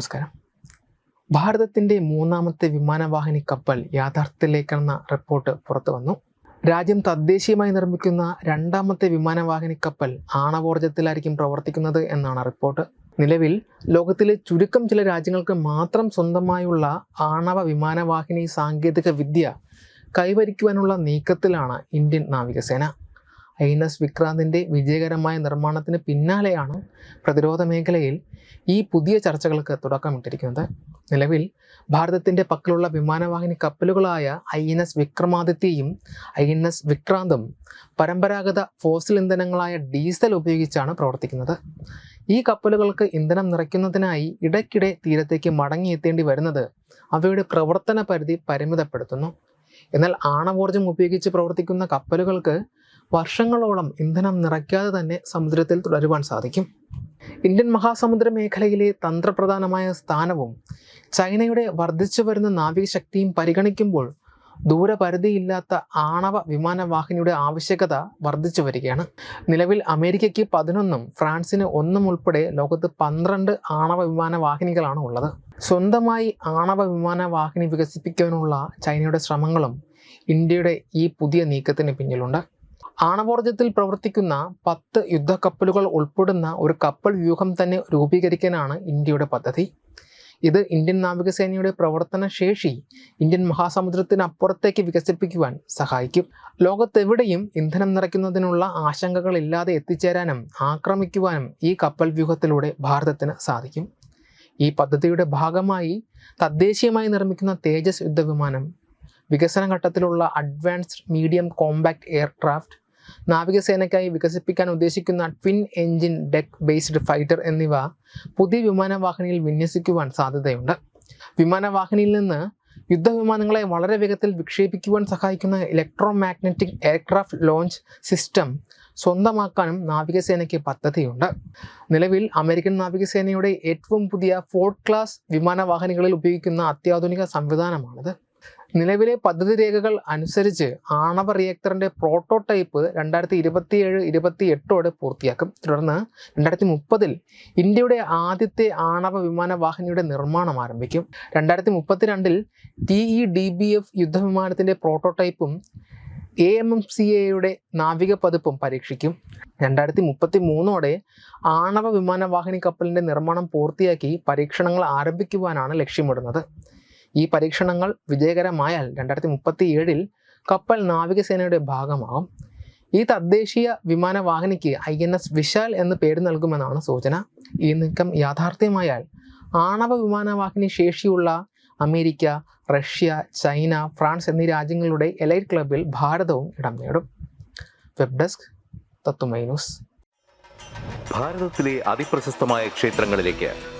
നമസ്കാരം. ഭാരതത്തിന്റെ മൂന്നാമത്തെ വിമാനവാഹിനി കപ്പൽ യാഥാർത്ഥ്യത്തിലേക്കെന്ന റിപ്പോർട്ട് പുറത്തു വന്നു. രാജ്യം തദ്ദേശീയമായി നിർമ്മിക്കുന്ന രണ്ടാമത്തെ വിമാനവാഹിനി കപ്പൽ ആണവോർജത്തിലായിരിക്കും പ്രവർത്തിക്കുന്നത് എന്നാണ് റിപ്പോർട്ട്. നിലവിൽ ലോകത്തിലെ ചുരുക്കം ചില രാജ്യങ്ങൾക്ക് മാത്രം സ്വന്തമായുള്ള ആണവ വിമാനവാഹിനി സാങ്കേതിക വിദ്യ കൈവരിക്കുവാനുള്ള നീക്കത്തിലാണ് ഇന്ത്യൻ നാവികസേന. ഐ എൻ എസ് വിക്രാന്തിന്റെ വിജയകരമായ നിർമ്മാണത്തിന് പിന്നാലെയാണ് പ്രതിരോധ മേഖലയിൽ ഈ പുതിയ ചർച്ചകൾക്ക് തുടക്കമിട്ടിരിക്കുന്നത്. നിലവിൽ ഭാരതത്തിന്റെ പക്കലുള്ള വിമാനവാഹിനി കപ്പലുകളായ ഐ എൻ എസ് വിക്രമാദിത്യയും ഐ എൻ എസ് വിക്രാന്തും പരമ്പരാഗത ഫോസിൽ ഇന്ധനങ്ങളായ ഡീസൽ ഉപയോഗിച്ചാണ് പ്രവർത്തിക്കുന്നത്. ഈ കപ്പലുകൾക്ക് ഇന്ധനം നിറയ്ക്കുന്നതിനായി ഇടയ്ക്കിടെ തീരത്തേക്ക് മടങ്ങിയെത്തേണ്ടി വരുന്നത് അവയുടെ പ്രവർത്തന പരിധി പരിമിതപ്പെടുത്തുന്നു. എന്നാൽ ആണവോർജം ഉപയോഗിച്ച് പ്രവർത്തിക്കുന്ന കപ്പലുകൾക്ക് വർഷങ്ങളോളം ഇന്ധനം നിറയ്ക്കാതെ തന്നെ സമുദ്രത്തിൽ തുടരുവാൻ സാധിക്കും. ഇന്ത്യൻ മഹാസമുദ്ര മേഖലയിലെ തന്ത്രപ്രധാനമായ സ്ഥാനവും ചൈനയുടെ വർദ്ധിച്ചു വരുന്ന നാവികശക്തിയും പരിഗണിക്കുമ്പോൾ ദൂരപരിധിയില്ലാത്ത ആണവ വിമാനവാഹിനിയുടെ ആവശ്യകത വർദ്ധിച്ചു വരികയാണ്. നിലവിൽ അമേരിക്കയ്ക്ക് പതിനൊന്നും ഫ്രാൻസിന് ഒന്നും ഉൾപ്പെടെ ലോകത്ത് പന്ത്രണ്ട് ആണവ വിമാനവാഹിനികളാണ് ഉള്ളത്. സ്വന്തമായി ആണവ വിമാനവാഹിനി വികസിപ്പിക്കാനുള്ള ചൈനയുടെ ശ്രമങ്ങളും ഇന്ത്യയുടെ ഈ പുതിയ നീക്കത്തിന് പിന്നിലുണ്ട്. ആണവോർജത്തിൽ പ്രവർത്തിക്കുന്ന പത്ത് യുദ്ധക്കപ്പലുകൾ ഉൾപ്പെടുന്ന ഒരു കപ്പൽ വ്യൂഹം തന്നെ രൂപീകരിക്കാനാണ് ഇന്ത്യയുടെ പദ്ധതി. ഇത് ഇന്ത്യൻ നാവികസേനയുടെ പ്രവർത്തന ശേഷി ഇന്ത്യൻ മഹാസമുദ്രത്തിനപ്പുറത്തേക്ക് വികസിപ്പിക്കുവാൻ സഹായിക്കും. ലോകത്തെവിടെയും ഇന്ധനം നിറയ്ക്കുന്നതിനുള്ള ആശങ്കകളില്ലാതെ എത്തിച്ചേരാനും ആക്രമിക്കുവാനും ഈ കപ്പൽ വ്യൂഹത്തിലൂടെ ഭാരതത്തിന് സാധിക്കും. ഈ പദ്ധതിയുടെ ഭാഗമായി തദ്ദേശീയമായി നിർമ്മിക്കുന്ന തേജസ് യുദ്ധവിമാനം വികസന ഘട്ടത്തിലുള്ള അഡ്വാൻസ്ഡ് മീഡിയം കോമ്പാക്ട് എയർക്രാഫ്റ്റ് നാവികസേനയ്ക്കായി വികസിപ്പിക്കാൻ ഉദ്ദേശിക്കുന്ന twin engine deck based fighter എന്നിവ പുതിയ വിമാനവാഹിനിയിൽ വിന്യസിക്കുവാൻ സാധ്യതയുണ്ട്. വിമാനവാഹിനിയിൽ നിന്ന് യുദ്ധവിമാനങ്ങളെ വളരെ വേഗത്തിൽ വിക്ഷേപിക്കുവാൻ സഹായിക്കുന്ന electromagnetic aircraft launch system സ്വന്തമാക്കാനും നാവികസേനയ്ക്ക് പദ്ധതിയുണ്ട്. നിലവിൽ അമേരിക്കൻ നാവികസേനയുടെ ഏറ്റവും പുതിയ ഫോർട്ട് ക്ലാസ് വിമാനവാഹിനികളിൽ ഉപയോഗിക്കുന്ന അത്യാധുനിക സംവിധാനമാണിത്. നിലവിലെ പദ്ധതി രേഖകൾ അനുസരിച്ച് ആണവ റിയാക്ടറിന്റെ പ്രോട്ടോടൈപ്പ് രണ്ടായിരത്തി ഇരുപത്തിയേഴ് ഇരുപത്തി എട്ടോടെ പൂർത്തിയാക്കും. തുടർന്ന് രണ്ടായിരത്തി മുപ്പതിൽ ഇന്ത്യയുടെ ആദ്യത്തെ ആണവ വിമാനവാഹിനിയുടെ നിർമ്മാണം ആരംഭിക്കും. രണ്ടായിരത്തി മുപ്പത്തിരണ്ടിൽ T E D B F യുദ്ധവിമാനത്തിന്റെ പ്രോട്ടോടൈപ്പും എ എം എം സി എയുടെ നാവിക പതിപ്പും പരീക്ഷിക്കും. രണ്ടായിരത്തി മുപ്പത്തി മൂന്നോടെ ആണവ വിമാനവാഹിനി കപ്പലിന്റെ നിർമ്മാണം പൂർത്തിയാക്കി പരീക്ഷണങ്ങൾ ആരംഭിക്കുവാനാണ് ലക്ഷ്യമിടുന്നത്. ഈ പരീക്ഷണങ്ങൾ വിജയകരമായാൽ രണ്ടായിരത്തി മുപ്പത്തി ഏഴിൽ കപ്പൽ നാവികസേനയുടെ ഭാഗമാകും ഈ തദ്ദേശീയ വിമാനവാഹിനിക്ക് ഐ എൻ എസ് വിശാൽ എന്ന് പേര് നൽകുമെന്നാണ് സൂചന. ഈ നീക്കം യാഥാർത്ഥ്യമായാൽ ആണവ വിമാനവാഹിനി ശേഷിയുള്ള അമേരിക്ക റഷ്യ ചൈന ഫ്രാൻസ് എന്നീ രാജ്യങ്ങളുടെ എലൈറ്റ് ക്ലബിൽ ഭാരതവും ഇടം നേടും. വെബ് ഡെസ്ക് തത്തുമൈ ഭാരതത്തിലെ അതിപ്രശസ്തമായ ക്ഷേത്രങ്ങളിലേക്ക്